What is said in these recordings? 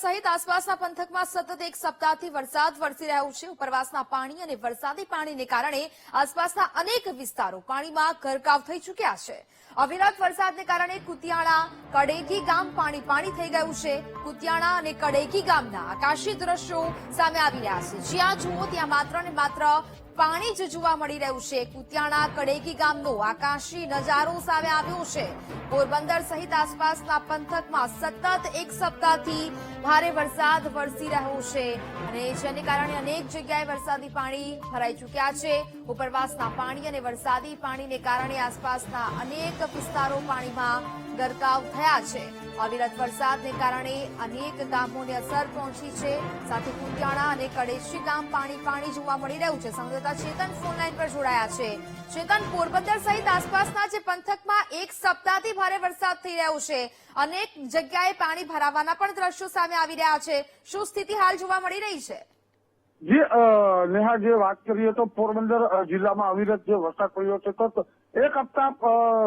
સહિત આસપાસના પંથકમાં સતત એક સપ્તાહથી વરસાદ વરસી રહ્યો છે. ઉપરવાસના પાણી અને વરસાદી પાણીને કારણે આસપાસના અનેક વિસ્તારો પાણીમાં ગરકાવ થઈ ચૂક્યા છે. અવિરત વરસાદને કારણે કુતિયાણા, કડેકી ગામ પાણી પાણી થઈ ગયું છે. કુતિયાણા અને કડેકી ગામના આકાશી દ્રશ્યો સામે આવી રહ્યા છે. જ્યાં જુઓ ત્યાં માત્ર ને માત્ર પાણી જ જોવા મળી રહ્યું છે. કુતિયાણા કડેકી ગામનો આકાશી નજારો સામે આવ્યો છે. પોરબંદર સહિત આસપાસના પંથકમાં સતત એક સપ્તાહથી ભારે વરસાદ વરસી રહ્યો છે અને જેને કારણે અનેક જગ્યાએ વરસાદી પાણી ભરાઈ ચૂક્યા છે. ઉપરવાસના પાણી અને વરસાદી પાણીને કારણે આસપાસના અનેક વિસ્તારો પાણીમાં ગરકાવ થયા છે. અવિરત વરસાદને કારણે અનેક ગામોને અસર પહોંચી છે. સાથે કુતિયાણા અને કડેશી ગામ પાણી પાણી જોવા મળી રહ્યું છે. સંવાદદાતા ચેતન ફોનલાઈન પર જોડાયા છે. ચેતન પોરબંદર સહિત આસપાસના જે પંથકમાં એક સપ્તાહથી ભારે વરસાદ થઈ રહ્યો છે. અનેક જગ્યાએ પાણી ભરાવાના પણ દ્રશ્યો સામે આવી રહ્યા છે. શું સ્થિતિ હાલ જોવા મળી રહી છે? જે નેહા, જે વાત કરીએ તો પોરબંદર જિલ્લામાં અવિરત જે વરસાદ પડ્યો છે, તો એક હપ્તા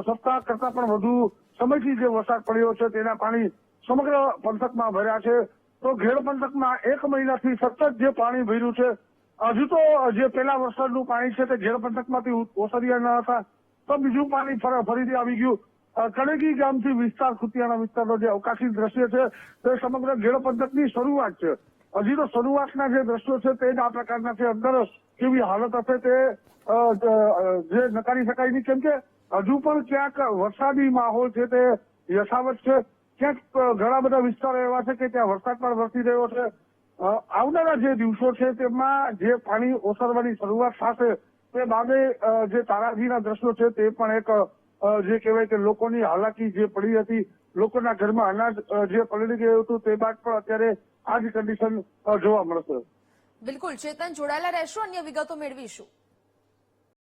સપ્તાહ કરતા પણ વધુ સમયથી જે વરસાદ પડ્યો છે, તેના પાણી સમગ્ર પંથકમાં ભર્યા છે. તો ઘેડ પંથકમાં એક મહિનાથી સતત જે પાણી ભર્યું છે હજુ તો જે પેલા વરસાદનું પાણી છે તે ઘેર પંથકમાંથી ઓસર્યા ન હતા, તો બીજું પાણી ફરીથી આવી ગયું. કણેકી ગામથી વિસ્તાર ખુતિયાના વિસ્તારનો જે અવકાશી દ્રશ્ય છે, તે સમગ્ર ઘેર પંથકની શરૂઆત છે. હજી તો શરૂઆતના જે દ્રશ્યો છે, તે જ આ પ્રકારના છે. અંદર કેવી હાલત હશે તે જે નકારી શકાય નહીં કેમ કે હજુ પણ ક્યાંક વરસાદી માહોલ છે તે યથાવત છે. ક્યાંક ઘણા બધા વિસ્તારો એવા છે કે ત્યાં વરસાદ પણ વરસી રહ્યો છે. આવનારા જે દિવસો છે તેમાં જે પાણી ઓસરવાની શરૂઆત થશે તે અ, જે તારાજીના દ્રશ્યો છે તે પણ એક જે કહેવાય કે લોકોની હાલાકી જે પડી હતી લોકોના ઘરમાં અનાજ જે પલળી ગયું હતું તે બાદ પણ અત્યારે આ જ કન્ડિશન જોવા મળશે. બિલકુલ ચેતન જોડાયેલા રહેશો અન્ય વિગતો મેળવીશું.